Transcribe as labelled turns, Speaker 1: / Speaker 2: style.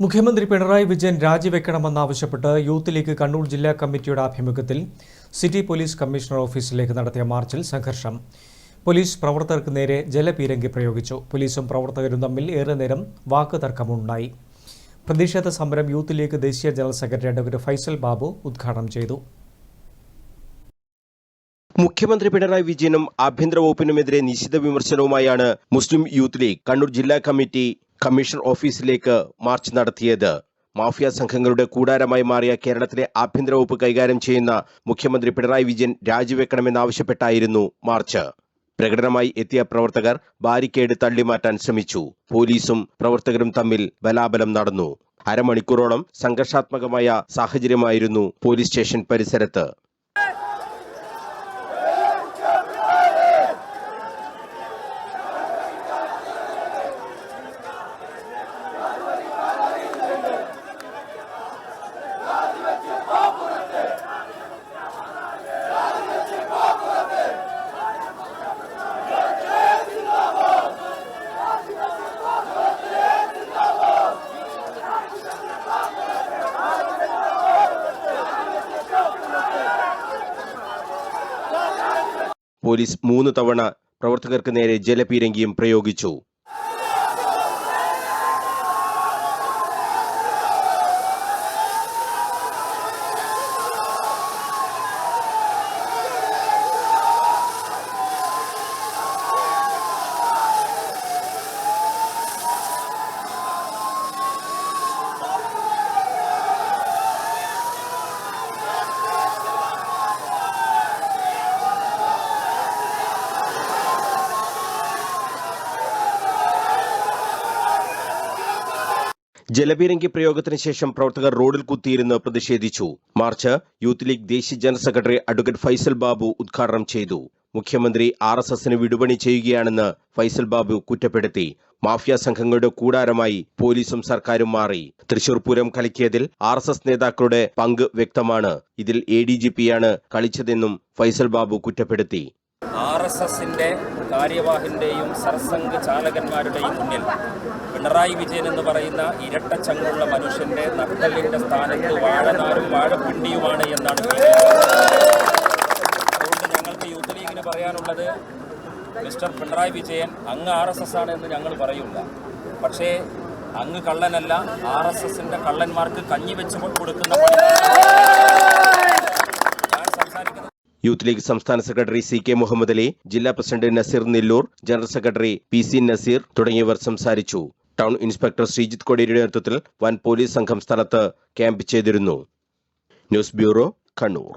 Speaker 1: മുഖ്യമന്ത്രി പിണറായി വിജയൻ രാജിവെക്കണമെന്നാവശ്യപ്പെട്ട് youth league Kannur ജില്ലാ കമ്മിറ്റിയുടെ ആഭിമുഖ്യത്തിൽ സിറ്റി പോലീസ് കമ്മീഷണർ ഓഫീസിലേക്ക് നടത്തിയ മാർച്ചിൽ സംഘർഷം. പോലീസ് പ്രവർത്തകർക്ക് നേരെ ജലപീരങ്കി പ്രയോഗിച്ചു. പോലീസും പ്രവർത്തകരും തമ്മിൽ ഏറെ നേരം വാക്കുതർക്കമുണ്ടായി. പ്രതിഷേധ സമരം യൂത്ത് ലീഗ് ദേശീയ general secretary advocate Faisal Babu ഉദ്ഘാടനം ചെയ്തു.
Speaker 2: മുഖ്യമന്ത്രി പിണറായി വിജയനും ആഭ്യന്തര വകുപ്പിനുമെതിരെ നിശിത വിമർശനവുമായാണ് മുസ്ലിം യൂത്ത് ലീഗ് കണ്ണൂർ ജില്ലാ കമ്മിറ്റി കമ്മീഷണർ ഓഫീസിലേക്ക് മാർച്ച് നടത്തിയത്. മാഫിയ സംഘങ്ങളുടെ കൂടാരമായി മാറിയ കേരളത്തിലെ ആഭ്യന്തര വകുപ്പ് കൈകാര്യം ചെയ്യുന്ന മുഖ്യമന്ത്രി പിണറായി വിജയൻ രാജിവെക്കണമെന്നാവശ്യപ്പെട്ടായിരുന്നു മാർച്ച്. പ്രകടനമായി എത്തിയ പ്രവർത്തകർ ബാരിക്കേഡ് തള്ളിമാറ്റാൻ ശ്രമിച്ചു. പോലീസും പ്രവർത്തകരും തമ്മിൽ ബലാബലം നടന്നു. അരമണിക്കൂറോളം സംഘർഷാത്മകമായ സാഹചര്യമായിരുന്നു പോലീസ് സ്റ്റേഷൻ പരിസരത്ത്. പോലീസ് മൂന്ന് തവണ പ്രവർത്തകർക്ക് നേരെ ജലപീരങ്കിയും പ്രയോഗിച്ചു ജലപീരങ്കി പ്രയോഗത്തിന് ശേഷം പ്രവർത്തകർ റോഡിൽ കുത്തിയിരുന്ന് പ്രതിഷേധിച്ചു. മാർച്ച് യൂത്ത് ലീഗ് ദേശീയ general secretary advocate Faisal Babu ഉദ്ഘാടനം ചെയ്തു. മുഖ്യമന്ത്രി ആർ എസ് എസിന് വിടുപണി ചെയ്യുകയാണെന്ന് ഫൈസൽ ബാബു കുറ്റപ്പെടുത്തി. മാഫിയ സംഘങ്ങളുടെ കൂടാരമായി പോലീസും സർക്കാരും മാറി. തൃശൂർ പൂരം കലക്കിയതിൽ ആർ എസ് എസ് നേതാക്കളുടെ പങ്ക് വ്യക്തമാണ്. ഇതിൽ എ ഡി ജി പിയാണ് കളിച്ചതെന്നും ഫൈസൽ ബാബു കുറ്റപ്പെടുത്തി.
Speaker 3: ആർ എസ് എസിന്റെ കാര്യവാഹിന്റെയും സർസംഘ് ചാലകന്മാരുടെയും മുന്നിൽ പിണറായി വിജയൻ എന്ന് പറയുന്ന ഇരട്ട ഇരട്ടച്ചങ്ങുള്ള മനുഷ്യന്റെ നട്ടലിന്റെ സ്ഥാനത്ത് വാഴനാരും വാഴപ്പിണ്ടിയുമാണ് എന്നാണ് അതുകൊണ്ട് ഞങ്ങൾക്ക് യൂത്ത് ലീഗിന് പറയാനുള്ളത് മിസ്റ്റർ പിണറായി വിജയൻ അങ്ങ് ആർ എസ് എസ് ആണ് എന്ന് ഞങ്ങൾ പറയില്ല പക്ഷേ അങ്ങ് കള്ളനല്ല ആർ എസ് എസിന്റെ കള്ളന്മാർക്ക് കഞ്ഞി വെച്ച് കൊടുക്കുന്ന പണിയാണ്
Speaker 2: യൂത്ത് ലീഗ് സംസ്ഥാന secretary C K Muhammad Ali ജില്ലാ president Naseer Nellur general secretary P C Naseer തുടങ്ങിയവർ സംസാരിച്ചു. ടൗൺ ഇൻസ്പെക്ടർ ശ്രീജിത്ത് കോടിയുടെ നേതൃത്വത്തിൽ വൻ പോലീസ് സംഘം സ്ഥലത്ത് ക്യാമ്പ് ചെയ്തിരുന്നു. News bureau Kannur.